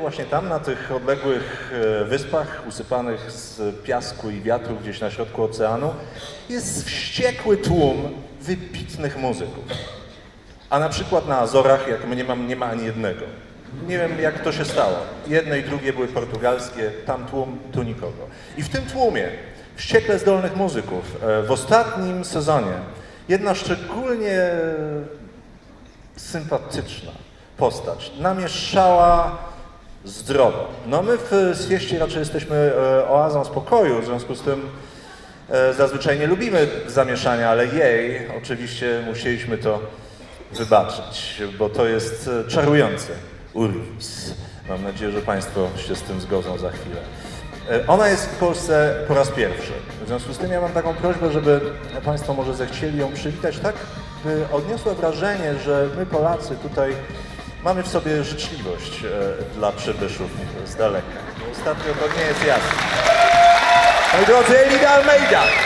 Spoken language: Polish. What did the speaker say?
Właśnie tam, na tych odległych e, wyspach, usypanych z piasku i wiatru gdzieś na środku oceanu, jest wściekły tłum wybitnych muzyków. A na przykład na Azorach, jak my nie, mam, nie ma ani jednego. Nie wiem, jak to się stało. Jedne i drugie były portugalskie, tam tłum, tu nikogo. I w tym tłumie wściekle zdolnych muzyków e, w ostatnim sezonie jedna szczególnie sympatyczna postać namieszała zdrowo. No my w Swieście raczej jesteśmy e, oazą spokoju, w związku z tym e, zazwyczaj nie lubimy zamieszania, ale jej oczywiście musieliśmy to wybaczyć, bo to jest e, czarujący urwis. Mam nadzieję, że Państwo się z tym zgodzą za chwilę. Ona jest w Polsce po raz pierwszy. W związku z tym ja mam taką prośbę, żeby Państwo może zechcieli ją przywitać tak, by odniosła wrażenie, że my Polacy tutaj mamy w sobie życzliwość e, dla przybyszów z daleka. Ostatnio to nie jest jasne. Moi drodzy, Elida Almeida!